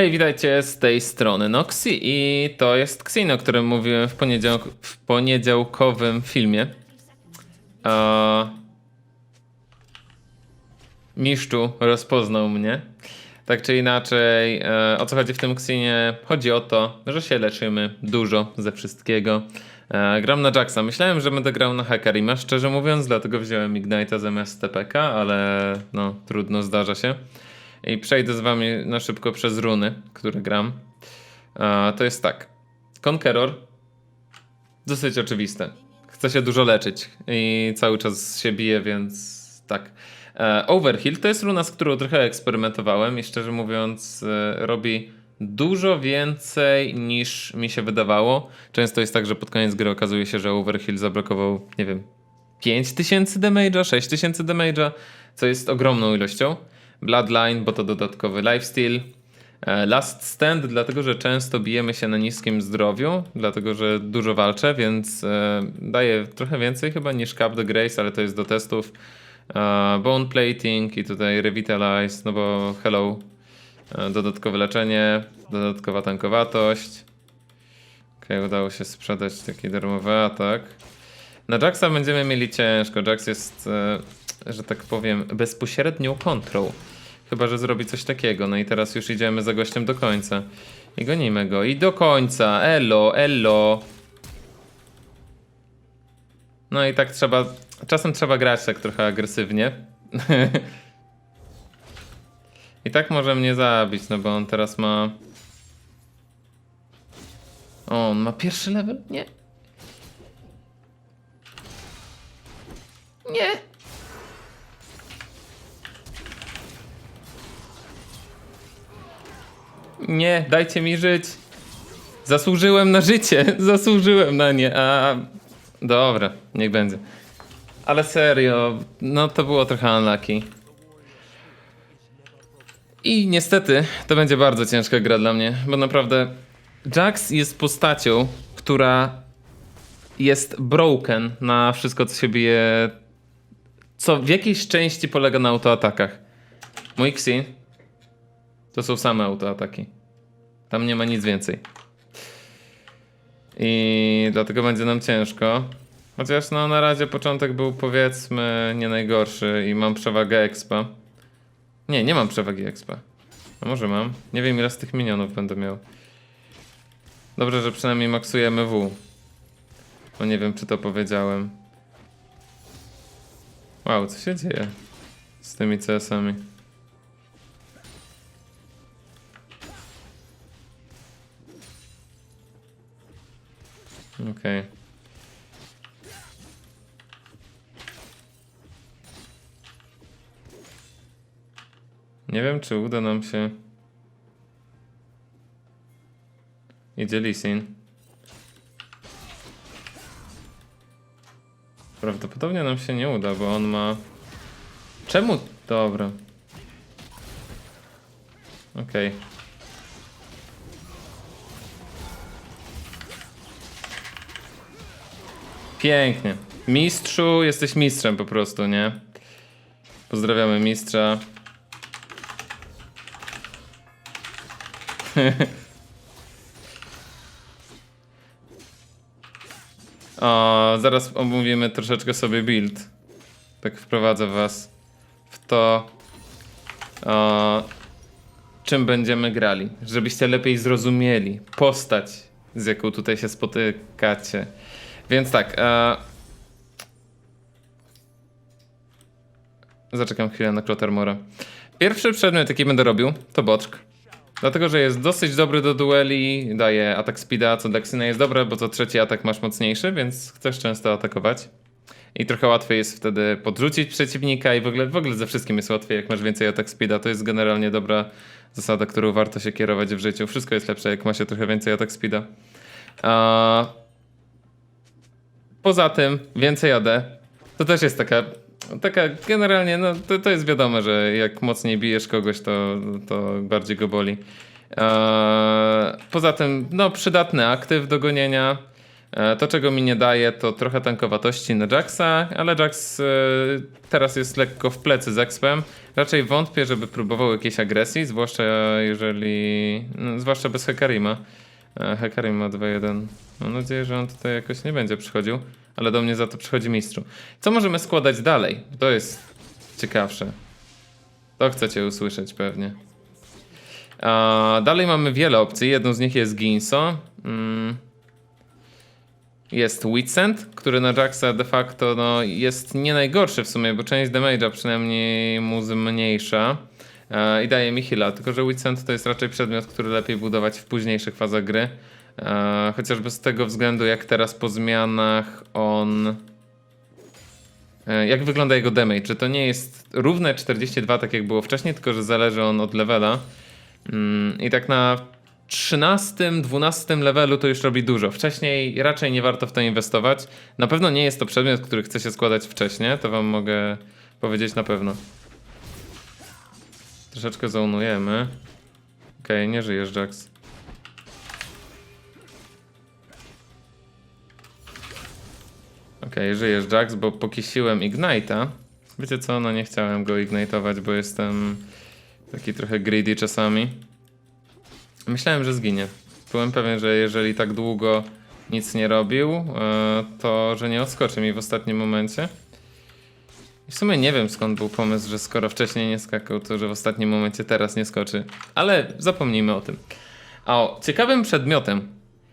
Hej, witajcie z tej strony Noxy i to jest Xin, o którym mówiłem w, w poniedziałkowym filmie. A... Miszczu rozpoznał mnie. Tak czy inaczej, e, o co chodzi w tym Xinie? Chodzi o to, że się leczymy dużo ze wszystkiego. E, gram na Jacksa. Myślałem, że będę grał na Hekarima, szczerze mówiąc, dlatego wziąłem Ignite'a zamiast TPK, ale no trudno, zdarza się. I przejdę z wami na szybko przez runy, które gram. To jest tak. Conqueror. Dosyć oczywiste. Chce się dużo leczyć i cały czas się bije, więc tak. E, Overheal to jest runa, z którą trochę eksperymentowałem i szczerze mówiąc e, robi dużo więcej niż mi się wydawało. Często jest tak, że pod koniec gry okazuje się, że Overheal zablokował, nie wiem, 5000 damage'a, 6000 damage'a, co jest ogromną ilością. Bloodline, bo to dodatkowy lifesteal. E, Last Stand, dlatego że często bijemy się na niskim zdrowiu, dlatego że dużo walczę, więc e, daje trochę więcej chyba niż Cap the Grace, ale to jest do testów. E, Bone Plating i tutaj Revitalize, no bo hello. Dodatkowe leczenie, dodatkowa tankowatość. Okej, udało się sprzedać taki darmowy atak. Na Jacksa będziemy mieli ciężko. Jax jest, że tak powiem, bezpośrednią kontrą. Chyba, że zrobi coś takiego. No i teraz już idziemy za gościem do końca. I gonimy go. I do końca. Elo, elo. No i tak trzeba. Czasem trzeba grać tak trochę agresywnie. I tak może mnie zabić, no bo on teraz ma. O, on ma pierwszy level? Nie. Nie. Nie, dajcie mi żyć. Zasłużyłem na życie, zasłużyłem na nie, a... Dobra, niech będzie. Ale serio, no to było trochę unlucky. I niestety, to będzie bardzo ciężka gra dla mnie, bo naprawdę Jax jest postacią, która jest broken na wszystko, co się bije, co w jakiejś części polega na autoatakach. Mój Xin to są same autoataki. Tam nie ma nic więcej. I dlatego będzie nam ciężko. Chociaż no na razie początek był powiedzmy nie najgorszy i mam przewagę expa. Nie, nie mam przewagi expa. A może mam? Nie wiem ile z tych minionów będę miał. Dobrze, że przynajmniej maksujemy W. No nie wiem czy to powiedziałem. Wow, co się dzieje z tymi CS-ami? Okej. Nie wiem, czy uda nam się. Idzie Lisin. Prawdopodobnie nam się nie uda, bo on ma. Czemu? Dobra. Okej. Pięknie. Mistrzu, jesteś mistrzem po prostu, nie? Pozdrawiamy mistrza. o, zaraz omówimy troszeczkę sobie build. Tak wprowadzę was w to, o, czym będziemy grali. Żebyście lepiej zrozumieli postać, z jaką tutaj się spotykacie. Więc tak. E... Zaczekam chwilę na Klotermora. Pierwszy przedmiot, jaki będę robił, to boczk. Dlatego, że jest dosyć dobry do dueli, daje atak speeda, co dla Xyna jest dobre, bo co trzeci atak masz mocniejszy, więc chcesz często atakować. I trochę łatwiej jest wtedy podrzucić przeciwnika i w ogóle, w ogóle ze wszystkim jest łatwiej, jak masz więcej atak speeda. To jest generalnie dobra zasada, którą warto się kierować w życiu. Wszystko jest lepsze, jak ma się trochę więcej atak speeda. A... Poza tym więcej AD. To też jest taka, taka generalnie, no to, to jest wiadomo, że jak mocniej bijesz kogoś, to, to bardziej go boli. Eee, poza tym, no przydatny aktyw do gonienia. E, To, czego mi nie daje, to trochę tankowatości na Jaxa, ale Jax e, teraz jest lekko w plecy z Expem. Raczej wątpię, żeby próbował jakiejś agresji, zwłaszcza jeżeli. No, zwłaszcza bez Hekarima. E, Hekarim ma 2-1. Mam nadzieję, że on tutaj jakoś nie będzie przychodził, ale do mnie za to przychodzi mistrzu. Co możemy składać dalej? To jest ciekawsze. To chcecie usłyszeć pewnie. A, dalej mamy wiele opcji. Jedną z nich jest Ginso. Mm. Jest Witsend, który na Jaxa de facto no, jest nie najgorszy w sumie, bo część damage'a przynajmniej mu zmniejsza i daje mi heala. Tylko, że Witsend to jest raczej przedmiot, który lepiej budować w późniejszych fazach gry. E, chociażby z tego względu, jak teraz po zmianach on. E, Jak wygląda jego damage? Czy to nie jest równe 42, tak jak było wcześniej, tylko że zależy on od levela. Mm, I tak na 13, 12 levelu to już robi dużo. Wcześniej raczej nie warto w to inwestować. Na pewno nie jest to przedmiot, który chce się składać wcześniej, to wam mogę powiedzieć na pewno. Troszeczkę zonujemy. Okej, nie żyjesz, Jax. Okej, żyjesz, Jax, bo pokisiłem Ignite'a. Wiecie co, no nie chciałem go ignite'ować, bo jestem taki trochę greedy czasami. Myślałem, że zginie. Byłem pewien, że jeżeli tak długo nic nie robił, e, to że nie odskoczy mi w ostatnim momencie. W sumie nie wiem skąd był pomysł, że skoro wcześniej nie skakał, to że w ostatnim momencie teraz nie skoczy. Ale zapomnijmy o tym. A o, ciekawym przedmiotem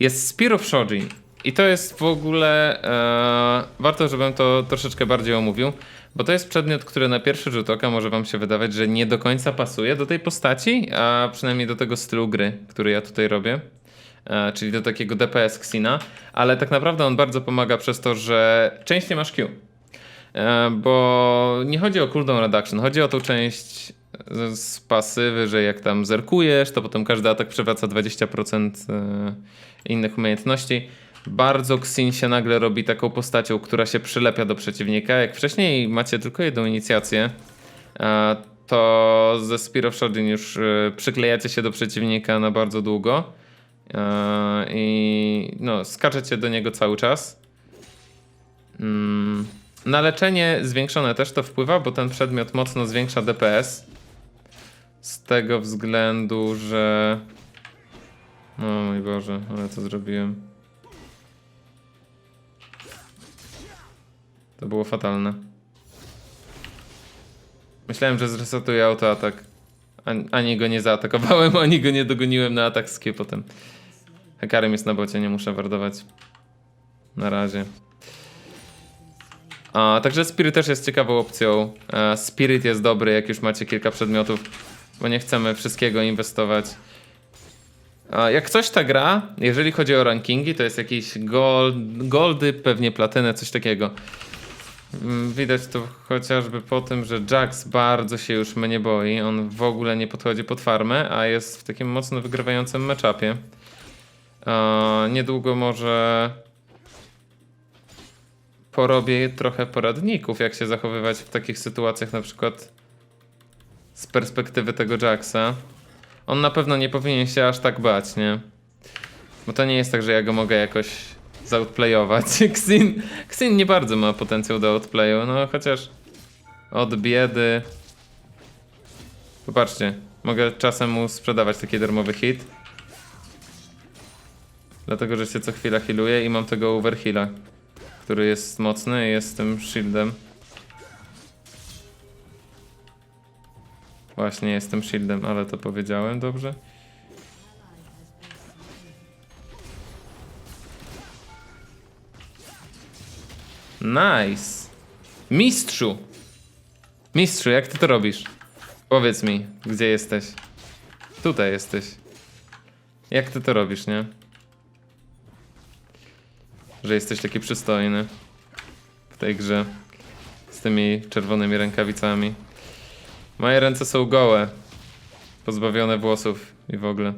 jest Spear of Shojin. I to jest w ogóle. E, warto, żebym to troszeczkę bardziej omówił, bo to jest przedmiot, który na pierwszy rzut oka może Wam się wydawać, że nie do końca pasuje do tej postaci, a przynajmniej do tego stylu gry, który ja tutaj robię. E, czyli do takiego DPS Xina, ale tak naprawdę on bardzo pomaga przez to, że część nie masz Q. E, bo nie chodzi o cooldown reduction, chodzi o tą część z, pasywy, że jak tam zerkujesz, to potem każdy atak przewraca 20% e, innych umiejętności. Bardzo Xin się nagle robi taką postacią, która się przylepia do przeciwnika. Jak wcześniej macie tylko jedną inicjację, e, to ze Spear of Sharding już przyklejacie się do przeciwnika na bardzo długo i no, skaczecie do niego cały czas. Na leczenie zwiększone też to wpływa, bo ten przedmiot mocno zwiększa DPS. Z tego względu, że. O mój Boże, ale co zrobiłem. To było fatalne. Myślałem, że zresetuję autoatak. Ani, go nie zaatakowałem, ani go nie dogoniłem na atak z potem. Hekarem jest na bocie, nie muszę wardować. Na razie. A, także Spirit też jest ciekawą opcją. E, Spirit jest dobry, jak już macie kilka przedmiotów, bo nie chcemy wszystkiego inwestować. A, jak coś ta gra, jeżeli chodzi o rankingi, to jest jakieś gold, goldy, pewnie platynę, coś takiego. Mm, Widać to chociażby po tym, że Jax bardzo się już mnie boi. On w ogóle nie podchodzi pod farmę, a jest w takim mocno wygrywającym matchupie. A, Niedługo może porobię trochę poradników, jak się zachowywać w takich sytuacjach, na przykład z perspektywy tego Jacksa. On na pewno nie powinien się aż tak bać, nie? Bo to nie jest tak, że ja go mogę jakoś zoutplayować. Xin, Xin nie bardzo ma potencjał do outplayu, no chociaż od biedy. Popatrzcie, mogę czasem mu sprzedawać taki darmowy hit. Dlatego, że się co chwila healuje i mam tego overheala który jest mocny jest tym shieldem. Właśnie jestem shieldem, ale to powiedziałem dobrze. Nice. Mistrzu. Mistrzu, jak ty to robisz? Powiedz mi, gdzie jesteś? Tutaj jesteś. Jak ty to robisz, nie? Że jesteś taki przystojny w tej grze z tymi czerwonymi rękawicami. Moje ręce są gołe, pozbawione włosów i w ogóle.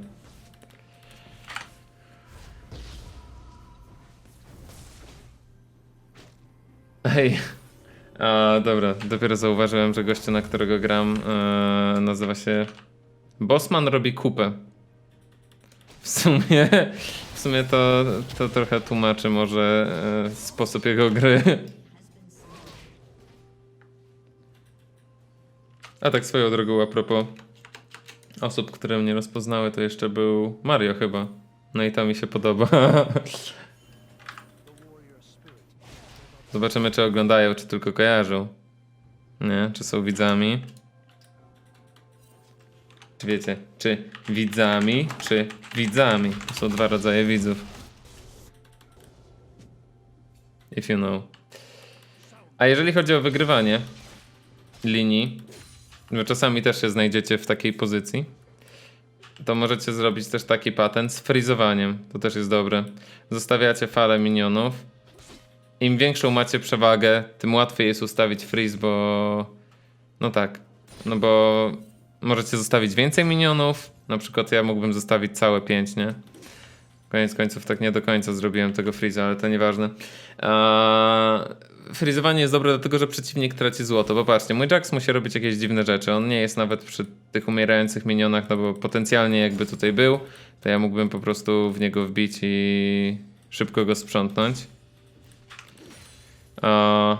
Ej, a, dobra, dopiero zauważyłem, że gościu, na którego gram, e, nazywa się Bossman robi kupę. W sumie, w sumie to, to trochę tłumaczy może e, sposób jego gry. A tak swoją drogą a propos osób, które mnie rozpoznały, to jeszcze był Mario chyba. No i to mi się podoba. Zobaczymy, czy oglądają, czy tylko kojarzą. Nie, czy są widzami. Czy wiecie, czy widzami, czy widzami. To są dwa rodzaje widzów. If you know. A jeżeli chodzi o wygrywanie linii, bo czasami też się znajdziecie w takiej pozycji, to możecie zrobić też taki patent z frizowaniem. To też jest dobre. Zostawiacie falę minionów. Im większą macie przewagę, tym łatwiej jest ustawić freeze, bo... No tak. No bo możecie zostawić więcej minionów. Na przykład ja mógłbym zostawić całe 5, nie? Koniec końców tak nie do końca zrobiłem tego freeza, ale to nieważne. Eee, frizowanie jest dobre dlatego, że przeciwnik traci złoto. Popatrzcie, mój Jax musi robić jakieś dziwne rzeczy. On nie jest nawet przy tych umierających minionach, no bo potencjalnie jakby tutaj był, to ja mógłbym po prostu w niego wbić i szybko go sprzątnąć. Eee,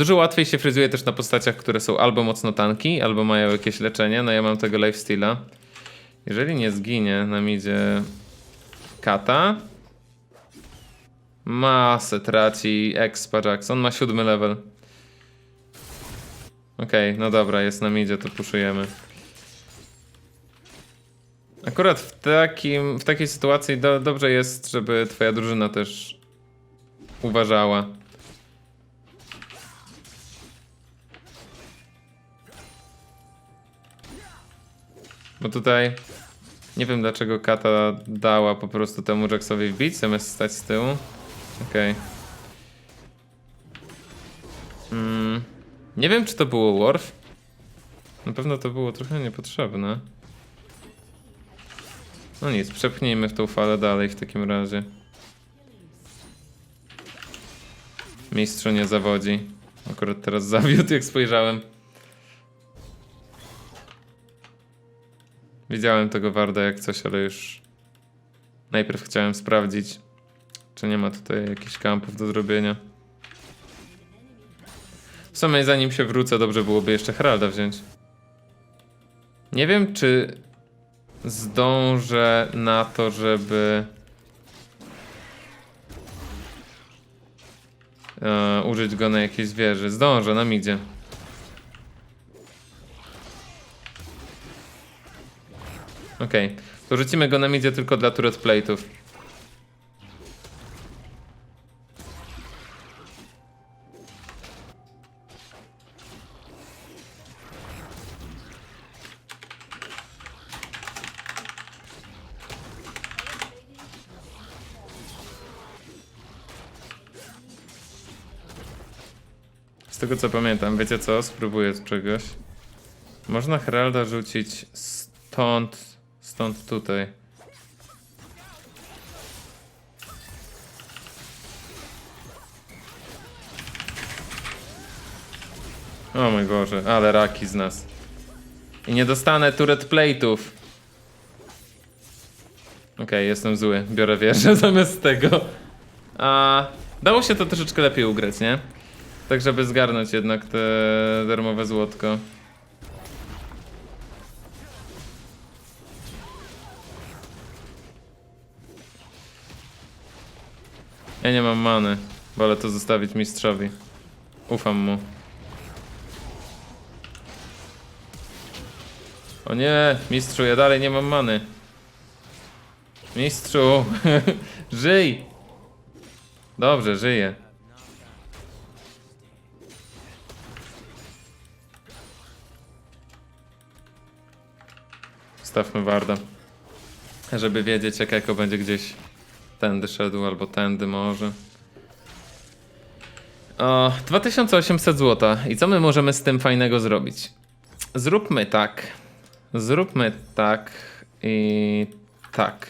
Dużo łatwiej się fryzuje też na postaciach, które są albo mocno tanki, albo mają jakieś leczenie. No ja mam tego lifesteala. Jeżeli nie zginie, nam idzie kata. Masę traci expa Jackson. Ma siódmy level. Okej, no dobra, jest nam idzie, to puszujemy. Akurat w, takim, w takiej sytuacji do, dobrze jest, żeby twoja drużyna też uważała. Bo tutaj nie wiem dlaczego Kata dała po prostu temu Jacksowi wbić, zamiast stać z tyłu. Okej. Mm, nie wiem czy to było Worf. Na pewno to było trochę niepotrzebne. No nic, przepchnijmy w tą falę dalej w takim razie. Mistrzu nie zawodzi. Akurat teraz zawiódł jak spojrzałem. Widziałem tego Warda jak coś, ale już najpierw chciałem sprawdzić, czy nie ma tutaj jakichś kampów do zrobienia. W sumie zanim się wrócę, dobrze byłoby jeszcze Heralda wziąć. Nie wiem, czy zdążę na to, żeby e, użyć go na jakiejś wieży. Zdążę, nam idzie. Okej, to rzucimy go na midzie tylko dla turret plate'ów. Z tego co pamiętam, wiecie co? Spróbuję czegoś. Można Heralda rzucić stąd, stąd tutaj. O mój Boże, ale raki z nas. I nie dostanę turret plate'ów. Okej, jestem zły. Biorę wieżę zamiast tego. A dało się to troszeczkę lepiej ugrać, nie? Tak, żeby zgarnąć jednak te darmowe złotko. Ja nie mam many. Wolę to zostawić mistrzowi. Ufam mu. O nie, mistrzu, ja dalej nie mam many. Mistrzu, żyj! Dobrze, żyję. Stawmy Warda. Żeby wiedzieć, jak Eko będzie gdzieś tędy szedł, albo tędy może. O, 2800 zł. I co my możemy z tym fajnego zrobić? Zróbmy tak. Zróbmy tak i tak.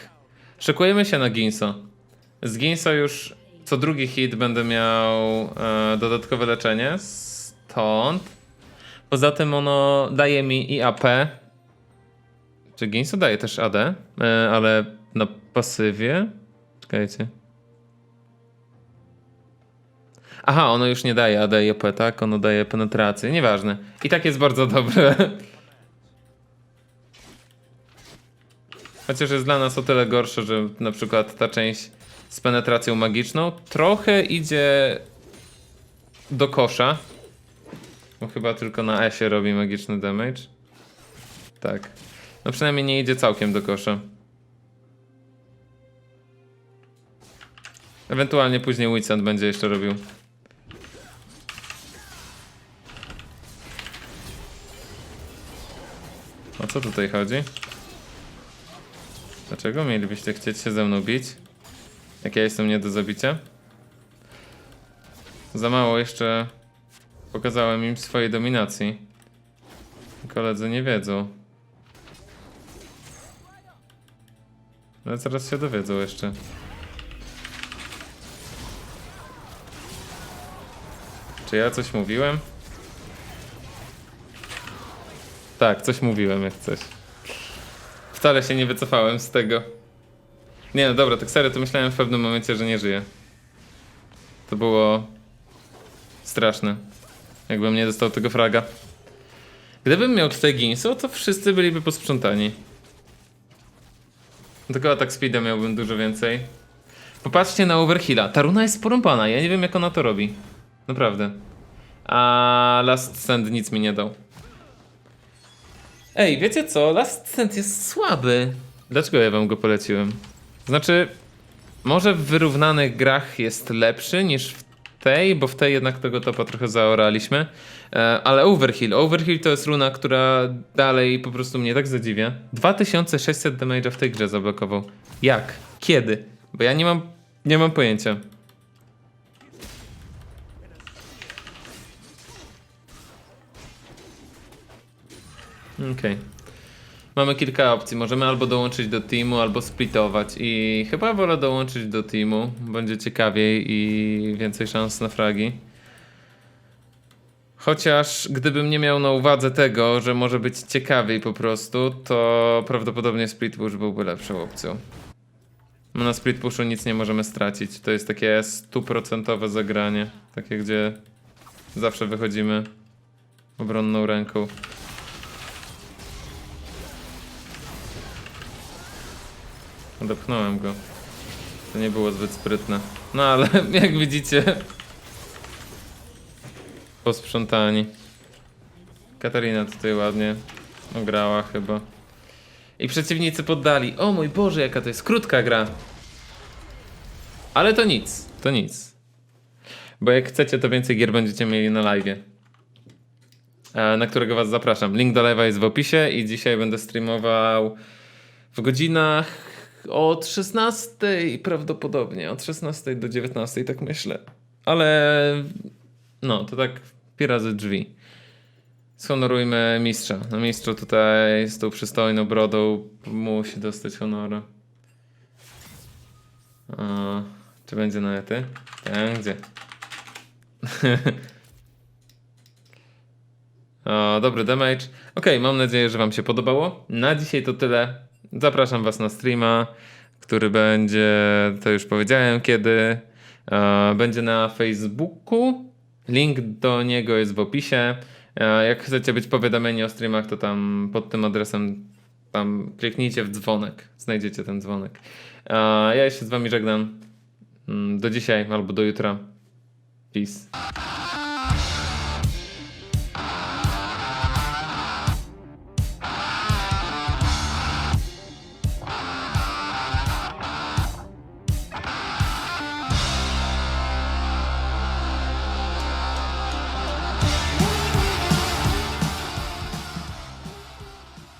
Szykujemy się na Ginso. Z Ginso już co drugi hit będę miał e, dodatkowe leczenie. Stąd. Poza tym ono daje mi i AP. Czy Ginso daje też AD? E, ale Na pasywie? Czekajcie. Aha, ono już nie daje ADP, tak? Ono daje penetrację. Nieważne. I tak jest bardzo dobre. Chociaż jest dla nas o tyle gorsze, że na przykład ta część z penetracją magiczną trochę idzie do kosza. Bo chyba tylko na E się robi magiczny damage. Tak. No przynajmniej nie idzie całkiem do kosza. Ewentualnie później Witsand będzie jeszcze robił. O co tutaj chodzi? Dlaczego mielibyście chcieć się ze mną bić? Jak ja jestem nie do zabicia? Za mało jeszcze pokazałem im swojej dominacji. Koledzy nie wiedzą. Ale zaraz się dowiedzą jeszcze. Czy ja coś mówiłem? Tak, coś mówiłem jak coś. Wcale się nie wycofałem z tego. Nie no dobra, tak serio to myślałem w pewnym momencie, że nie żyję. To było straszne. Jakbym nie dostał tego fraga. Gdybym miał tutaj Ginsu, to wszyscy byliby posprzątani. Tylko atak speeda miałbym dużo więcej. Popatrzcie na Overhilla. Ta runa jest porąbana, ja nie wiem jak ona to robi. Naprawdę. A Last Stand nic mi nie dał. Ej, wiecie co? Last Stand jest słaby. Dlaczego ja wam go poleciłem? Znaczy, może w wyrównanych grach jest lepszy niż w tej, bo w tej jednak tego topa trochę zaoraliśmy. E, ale Overhill. Overhill to jest runa, która dalej po prostu mnie tak zadziwia. 2600 damage'a w tej grze zablokował. Jak? Kiedy? Bo ja nie mam, nie mam pojęcia. Okej. Mamy kilka opcji. Możemy albo dołączyć do teamu, albo splitować. I chyba wolę dołączyć do teamu. Będzie ciekawiej i więcej szans na fragi. Chociaż gdybym nie miał na uwadze tego, że może być ciekawiej po prostu, to prawdopodobnie split push byłby lepszą opcją. No na split pushu nic nie możemy stracić. To jest takie stuprocentowe zagranie. Takie, gdzie zawsze wychodzimy obronną ręką. Odepchnąłem go. To nie było zbyt sprytne. No ale jak widzicie... Posprzątani. Katarina tutaj ładnie ograła chyba. I przeciwnicy poddali. O mój Boże, jaka to jest krótka gra. Ale to nic, to nic. Bo jak chcecie, to więcej gier będziecie mieli na live. Na którego was zapraszam. Link do live'a jest w opisie i dzisiaj będę streamował w godzinach od 16 prawdopodobnie. Od 16 do 19, tak myślę. Ale no, to tak pi razy drzwi. Schonorujmy mistrza. No mistrzu tutaj z tą przystojną brodą musi dostać honoru. A, czy będzie na ety? Będzie. o, dobry damage. Ok, mam nadzieję, że wam się podobało. Na dzisiaj to tyle. Zapraszam was na streama, który będzie, to już powiedziałem kiedy, e, będzie na Facebooku. Link do niego jest w opisie. E, Jak chcecie być powiadomieni o streamach, to tam pod tym adresem tam kliknijcie w dzwonek. Znajdziecie ten dzwonek. E, Ja się z wami żegnam. Mm, Do dzisiaj albo do jutra. Peace.